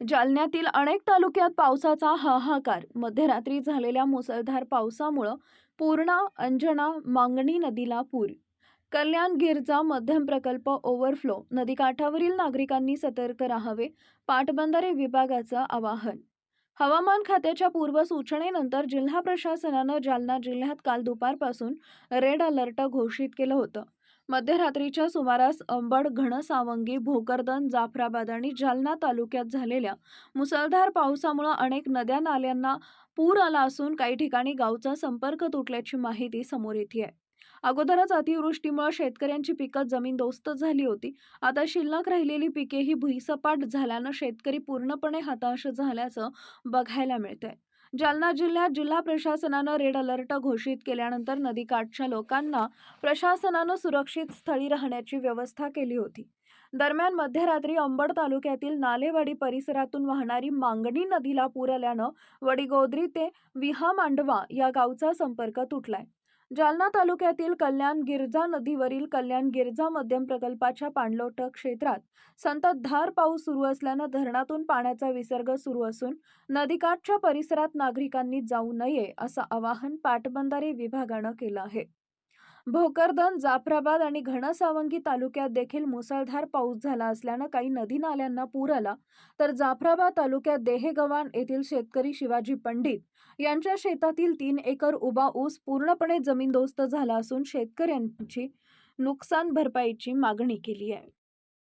जालन्यातील अनेक तालुक्यात पावसाचा हाहाकार. मध्यरात्री झालेल्या मुसळधार पावसामुळं पूर्णा अंजना मांगणी नदीला पूर. कल्याण गिरजा मध्यम प्रकल्प ओव्हरफ्लो. नदीकाठावरील नागरिकांनी सतर्क राहावे पाटबंधारे विभागाचं आवाहन. हवामान खात्याच्या पूर्वसूचनेनंतर जिल्हा प्रशासनानं जालना जिल्ह्यात काल दुपारपासून रेड अलर्ट घोषित केलं होतं. मध्यरात्रीच्या सुमारास अंबड घनसावंगी भोकरदन जाफराबाद आणि जालना तालुक्यात झालेल्या मुसळधार पावसामुळे अनेक नद्या नाल्यांना पूर आला असून काही ठिकाणी गावचा संपर्क तुटल्याची माहिती समोर येते आहे. अगोदरच अतिवृष्टीमुळे शेतकऱ्यांची पिकं जमीनदोस्त झाली होती. आता शिल्लक राहिलेली पिके ही भुईसपाट झाल्यानं शेतकरी पूर्णपणे हताश झाल्याचं बघायला मिळतंय. जालना जिल्ह्यात जिल्हा प्रशासनानं रेड अलर्ट घोषित केल्यानंतर नदीकाठच्या लोकांना प्रशासनानं सुरक्षित स्थळी राहण्याची व्यवस्था केली होती. दरम्यान मध्यरात्री अंबड तालुक्यातील नालेवाडी परिसरातून वाहणारी मांगणी नदीला पूर आल्यानं वडीगोद्री ते विहा मांडवा या गावचा संपर्क तुटलाय. जालना तालुक्यातील कल्याण गिरजा नदीवरील कल्याण गिरजा मध्यम प्रकल्पाच्या पाणलोट क्षेत्रात संततधार पाऊस सुरू असल्यानं धरणातून पाण्याचा विसर्ग सुरू असून नदीकाठच्या परिसरात नागरिकांनी जाऊ नये असं आवाहन पाटबंधारे विभागानं केलं आहे. भोकरदन जाफराबाद आणि घनसावंगी तालुक्यात देखील मुसळधार पाऊस झाला असल्यानं काही नदी नाल्यांना पूर आला. तर जाफराबाद तालुक्यात देहेगव्हाण येथील शेतकरी शिवाजी पंडित यांच्या शेतातील तीन एकर उभा ऊस पूर्णपणे जमीनदोस्त झाला असून शेतकऱ्यांची नुकसान भरपाईची मागणी केली आहे.